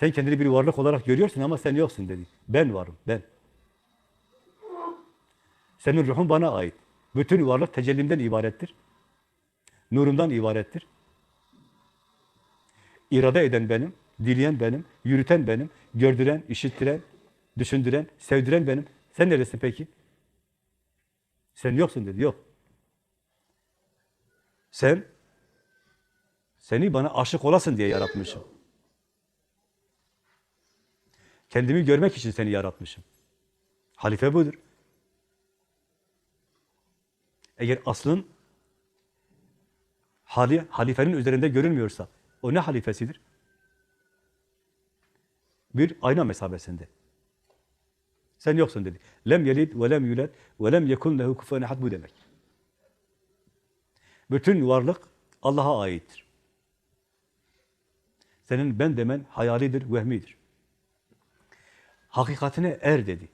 Sen kendini bir varlık olarak görüyorsun ama sen yoksun dedi. Ben varım, ben. Senin ruhun bana ait. Bütün varlık tecellimden ibarettir. Nurumdan ibarettir. İrade eden benim, dileyen benim, yürüten benim, gördüren, işittiren, düşündüren, sevdiren benim. Sen neresin peki? Sen yoksun dedi. Yok. Sen seni bana aşık olasın diye yaratmışım. Kendimi görmek için seni yaratmışım. Halife budur. Eğer aslın hali, halifenin üzerinde görünmüyorsa o ne halifesidir? Bir ayna mesabesinde. Sen yoksun dedi. Lem yelid ve lem yulad ve lem yekun lehu kufuven ehad bu demek. Bütün varlık Allah'a aittir. Senin ben demen hayalidir, vehmidir. Hakikatine er dedi.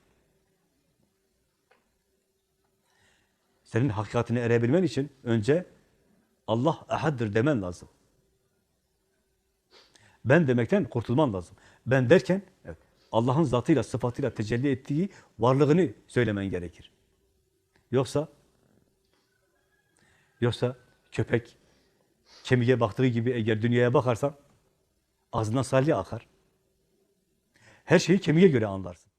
Senin hakikatine erebilmen için önce Allah ahaddır demen lazım. Ben demekten kurtulman lazım. Ben derken evet, Allah'ın zatıyla, sıfatıyla tecelli ettiği varlığını söylemen gerekir. Yoksa yoksa köpek kemiğe baktığı gibi eğer dünyaya bakarsan ağzından salya akar. Her şeyi kemiğe göre anlarsın.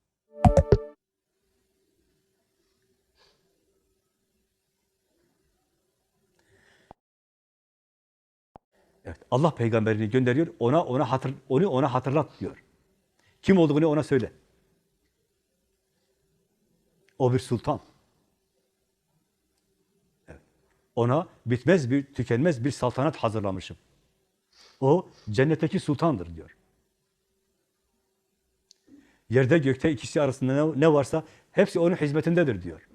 Evet, Allah peygamberini gönderiyor. Ona ona hatır onu ona hatırlat diyor. Kim olduğunu ona söyle. O bir sultan. Ona bitmez bir, tükenmez bir saltanat hazırlamışım. O cennetteki sultandır diyor. Yerde gökte ikisi arasında ne, varsa hepsi onun hizmetindedir diyor.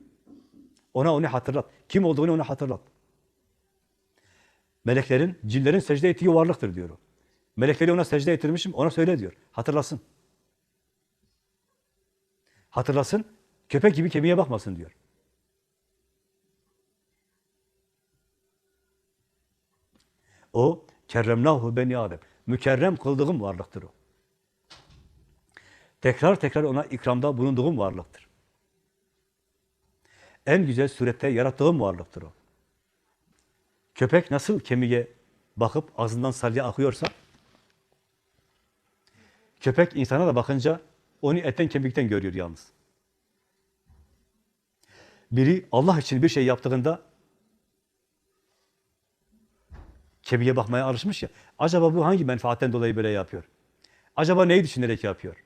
Ona onu hatırlat. Kim olduğunu ona hatırlat. Meleklerin, cinlerin secde ettiği varlıktır diyor o. Melekleri ona secde ettirmişim, ona söyle diyor. Hatırlasın. Hatırlasın, köpek gibi kemiğe bakmasın diyor. O, kerremnahu beni Adem. Mükerrem kıldığım varlıktır o. Tekrar tekrar ona ikramda bulunduğum varlıktır. En güzel surette yarattığım varlıktır o. Köpek nasıl kemiğe bakıp ağzından salya akıyorsa, köpek insana da bakınca onu etten kemikten görüyor yalnız. Biri Allah için bir şey yaptığında kemiğe bakmaya alışmış ya, acaba bu hangi menfaatten dolayı böyle yapıyor? Acaba neyi düşünerek yapıyor?